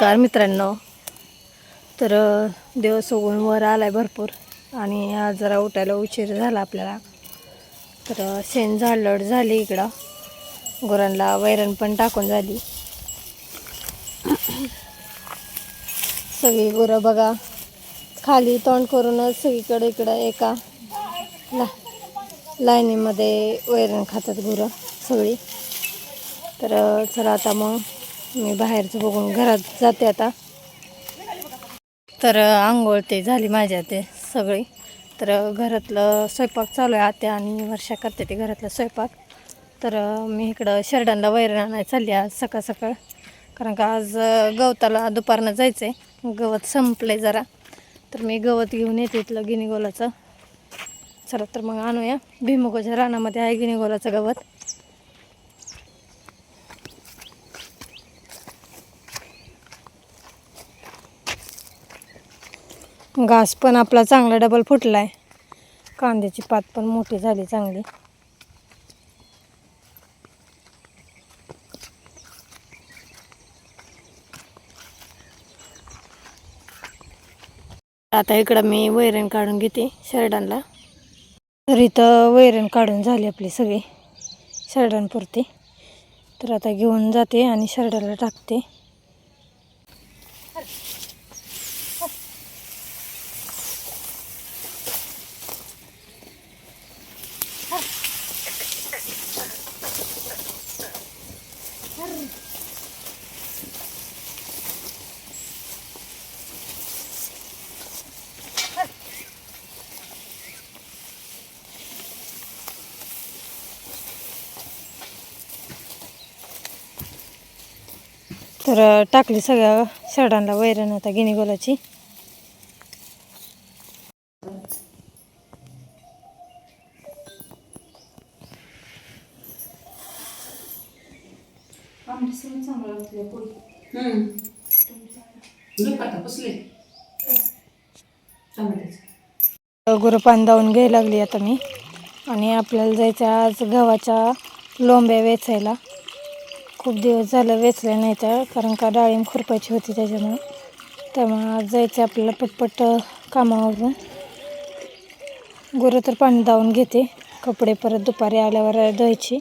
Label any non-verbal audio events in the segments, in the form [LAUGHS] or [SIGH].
नमस्कार मित्रांनो. तर अ, दिवस उगवून वर आहे भरपूर आणि आज जरा उठायला उशीर झाला आपल्याला. तर शेण झाडलड झाली इकडं. गुरांना वैरण पण टाकून झाली. सगळी गुरं बघा. खाली तोंड करूनच सगळीकडे इकडं एका ला लाईनीमध्ये वैरण खातात गुरं सगळी. तर चला आता मग मी बाहेरचं बघून घरात जाते आता. तर आंघोळ ते झाली माझ्या ते सगळी. तर घरातलं स्वयंपाक चालू आहे. आत्या आणि वर्षा करते ते घरातला स्वयंपाक. तर मी इकडं शर्डांना वैरण आणायला चालली आज सकाळ सकाळ. कारण का आज गवताला दुपारनं जायचं आहे गवत संपलं आहे जरा. तर मी गवत घेऊन येते इथलं गिनीगोलाचं. चला तर मग आणूया. भीमुगाच्या रानामध्ये आहे गिनीगोलाचं गवत. घास पण आपला चांगला डबल फुटला आहे कांद्याची पात पण मोठी झाली चांगली. आता इकडं मी वैरण काढून घेते शर्डांना. तर इथं वैरण काढून झाली आपली सगळी शर्डांपुरती. तर आता घेऊन जाते आणि शर्डाला टाकते. तर टाकली सगळ्या शर्डांना वैरण आता गिनीगोलाची गुरं पान दावून घ्यायला लागली आता मी. आणि आपल्याला जायचं आहे आज गव्हाच्या लोंब्या वेचायला. खूप दिवस झालं वेचल्या नाही त्या कारण का डाळिंब खुरपायची होती त्याच्यामुळं. त्यामुळं आज जायचं आपल्याला पटपट कामावरून. गुरं तर पाणी दावून घेते कपडे परत दुपारी आल्यावर धुवायची.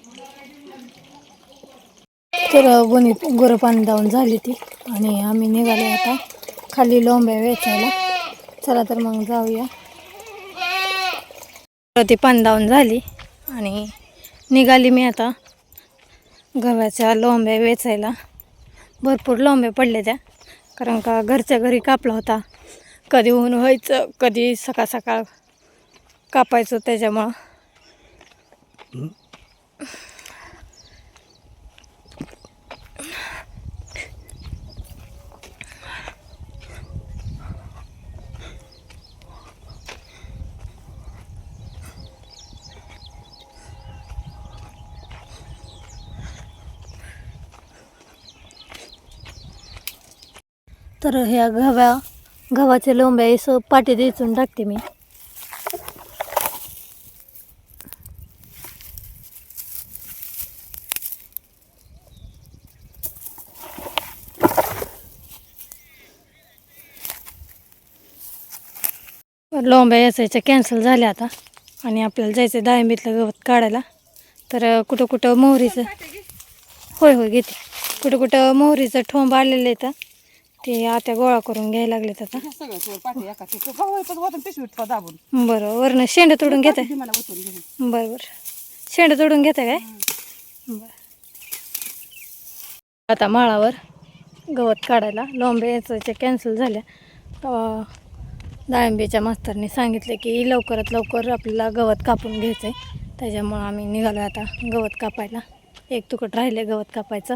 तर गुणी गुरं पाणी दावून झाली ती आणि आम्ही निघालो आता खाली लोंब्या वेचायला. चला तर मग जाऊया. ती पाणी दावून झाली आणि निघाली मी आता. गव्हाच्या लोंब्या वेचायला. भरपूर लोंब्या पडल्या त्या. कारण का घरच्या घरी कापला होता. कधी ऊन व्हायचं कधी सकाळ सकाळ कापायचं त्याच्यामुळं. तर ह्या गव्या गव्हाच्या लोंब्या असं पाटीत इचून टाकते मी. लोंब्या याचायच्या कॅन्सल झाल्या आता. आणि आपल्याला जायचं डाळिंबीतलं गवत काढायला. तर कुठं कुठं मोहरीचं होय होय घेते. कुठं कुठं मोहरीचं ठोंब आलेलं आहे तर ते आता गोळा करून घ्यायला लागलेत आता. सगळं पाठी एका ते गव्हाचं वजन पिशवीत ठेवा दाबून. बरं वरनं शेंड तोडून घेताय ती मला उचलून घेऊन बरं बरं. शेंड तोडून घेताय काय? बरं. आता माळावर गवत काढायला लोंबे याचं कॅन्सल झाल्या. तेव्हा डाळिंबीच्या मास्तरने सांगितले की लवकरात लवकर आपल्याला गवत कापून घ्यायचं आहे त्याच्यामुळं आम्ही निघालो आता गवत कापायला. एक तुकट राहिले गवत कापायचं.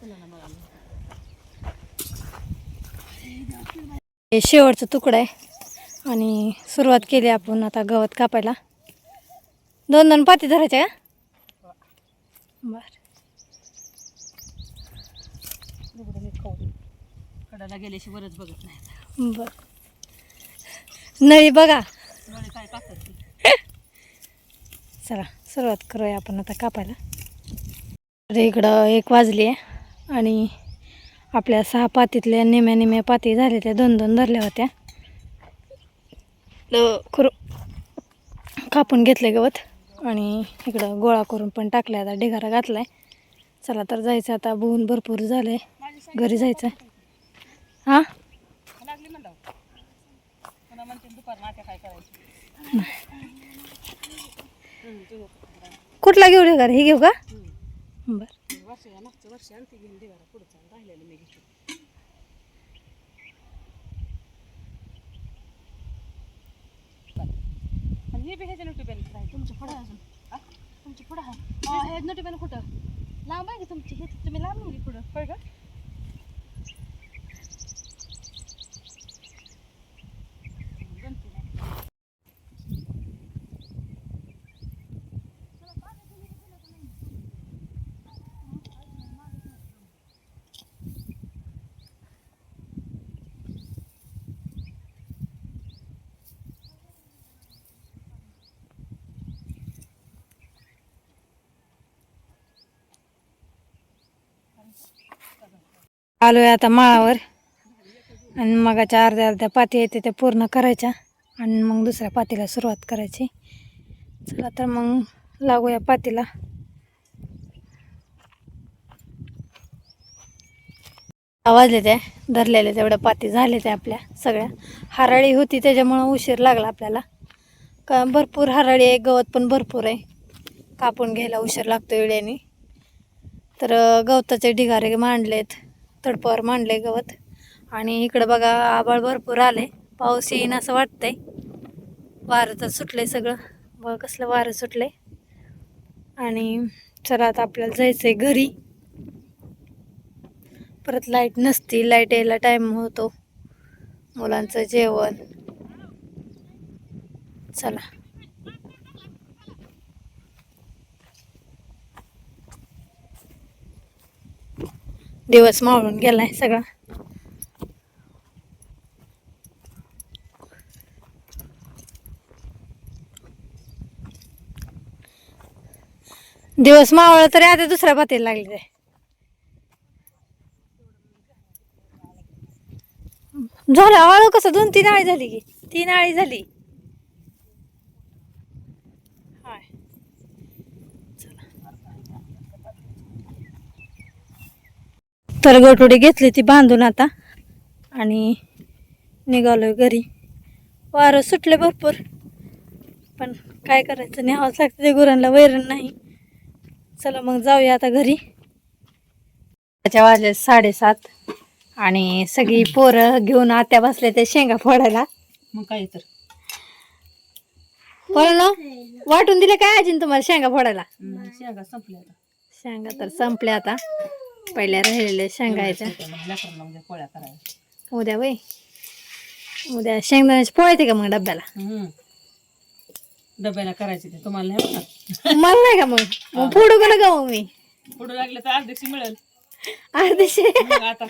हं? शेवटचा तुकडा आहे. आणि सुरुवात केली आपण आता गवत कापायला. दोन दोन पाती धरायच्या का? बर. गेल्याशी बरंच बघत नाही बर. नळी बघा. चला सुरुवात करूया आपण आता कापायला. इकडं एक वाजली आहे. आणि आपल्या सहा पातीतल्या निम्या निम्या पाती झाल्या त्या दोन दोन धरल्या होत्या. ल- खुर कापून घेतले गवत. आणि इकडं गोळा करून पण टाकला आता ढिगारा घातला आहे चला तर जायचं आता बघून भरपूर झालं आहे घरी जायचं. हां? कुठला घेऊ ढिगारा हे घेऊ का? बरं. वर्ष या मागच्या वर्षी आणते घेऊन देवाला पुढं चालू राहिलेलं मी घेतो आणि हे बी ह्याच्या नोटी पेन आहे तुमच्या पुढं अजून आ? तुमच्या पुढं आहे हा, कुठं लांब आहे का तुमची हे तुम्ही लांब नाही पुढं होय का आलोय आता माळावर. आणि मगाच्या अर्ध्या अर्ध्या पाती येते त्या पूर्ण करायच्या. आणि मग दुसऱ्या पातीला सुरुवात करायची. चला तर मग लागूया पातीला. आवाजले त्या धरलेल्या तेवढ्या पाती झाल्या त्या आपल्या सगळ्या. हराळी होती त्याच्यामुळं उशीर लागला आपल्याला. का भरपूर हराळी आहे गवत पण भरपूर आहे. कापून घ्यायला उशीर लागतो वेळेने. तर गवताचे ढिगारे मांडलेत. तडपावर मांडले गवत. आणि इकडं बघा आबाळ भरपूर आले पाऊस येईन असं वाटतंय. वारं तर सुटलंय सगळं. बघा कसलं वारं सुटले आणि चला आता आपल्याला जायचंय घरी. परत लाइट नसती. लाइट यायला टाईम होतो. मुलांचं जेवण. चला. दिवस मावळून गेलाय सगळा. दिवस मावळ तरी आता दुसऱ्या पातीला लागले ते झालं हळू कसं दोन तीन आळी झाली की तीन आळी झाली. तर गोटुडी घेतली ती बांधून आता. आणि निघालोय घरी. वारं सुटले भरपूर. पण काय करायचं? न्यावंच लागतं. ते गुरांना वैरण नाही. चला मग जाऊया आता घरी. त्याच्या वाजले साडेसात. आणि सगळी पोरं घेऊन आत्या बसले ते शेंगा फोडायला. मग काय तर. ना वाटून दिले काय अजून तुम्हाला शेंगा फोडायला? शेंगा संपल्या. शेंगा तर संपल्या आता. पहिल्या राहिलेल्या शेंगायच्या म्हणजे पोळ्या उद्या वय उद्या शेंगदाण्याचे पोळे येते का मग डब्याला. डब्याला करायचे ते. तुम्हाला नाही नाही का मग? मग फोडू का नका मग मी? पुढे लागले तर अर्धेक्षी मिळेल. अर्धेशे? मग आता.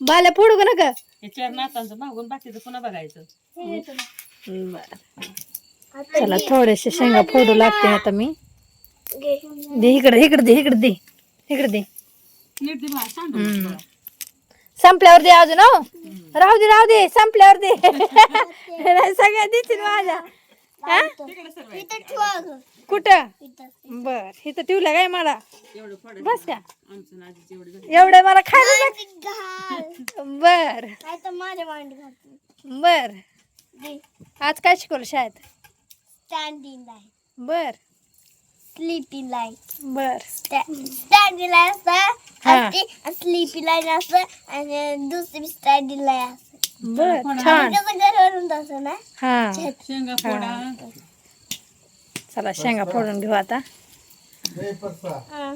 बाल्या फोडू का नका? हे चार नातांचं मागून बाकीचं पुन्हा बघायचं. चला थोडेसे शेंगा फोडू लागते आता मी. दे इकडे इकडे दे इकडे दे. इकडे दे. नीट दे बा, सांड. हम्म. संपल्यावर दे अजून हो. राहू दे राहू दे संपल्यावर दे. नाही, सगळ्या देतील माझ्या. हा? तिकडे सरवायचं. कुठं? बर इथं ठेवलं काय मला? एवढं. बस का? आमचं नाजीचं एवढं झालं. एवढं मला खायला लाग- बर. बर. आज काय शिकवलं शाळेत? स्टँडिंग बर. स्लीपी लाईन बर. स्टँडिंग लाईन हा. असतं स्लीपी लाईन असतं आणि दुसरी स्टँडिंग लाईन असतं बर छान. कसं घरावरून तसं ना. हा. शेंगा फोडा. चला शेंगा फोडून घेऊ आता. हा.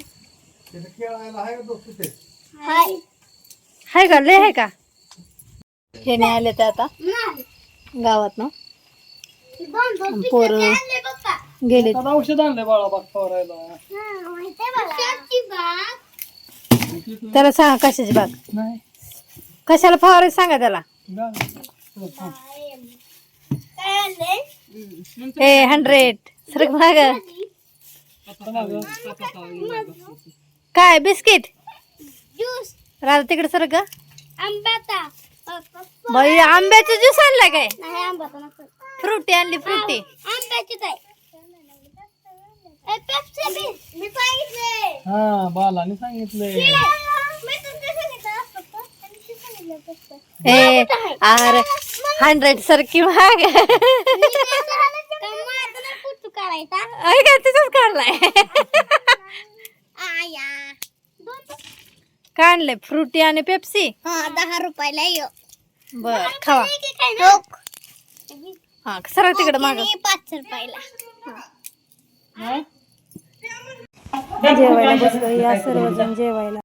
खेळायला आहे का तो तिथे? हाय. हाय का? लय आहे का? हे नाही आले ते आता. गावात ना. पोरं. गेले. आता औषध आणलंय बाळा बाग फवारायला. हा. त्याला सांगा कशाची बाग नाही. कशाला फवारायचं सांगा त्याला. आणले ए हंड्रेड सरक माग. काय बिस्किट? ज्यूस राधा तिकडे सरक. ग. आंब्याचा बाई आंब्याचा ज्यूस आणलाय काय? आंब्याचा फ्रुटी आणली फ्रुटी. आंब्याचीच आहे ए, पेप्सी बी. मी सांगितले हा बालाने सांगितलंय मी तुमच्या सांगितलं पप्पा. आणि ते सांगितलं पप्पा. ए [LAUGHS] अरे हंड्रेड सरकी माग मी काय झालं का माझं नाही कुठं करायचा अरे काय तिथंच काढलाय आया। दोन। काय आणलंय फ्रुटी आणि पेप्सी हा दहा रुपयाला यो बर खावा। ठोक. हा सरक तिकडे माग आणि पाच रुपयाला जेवायला [LAUGHS] बसलो या सर्वजण जेवायला.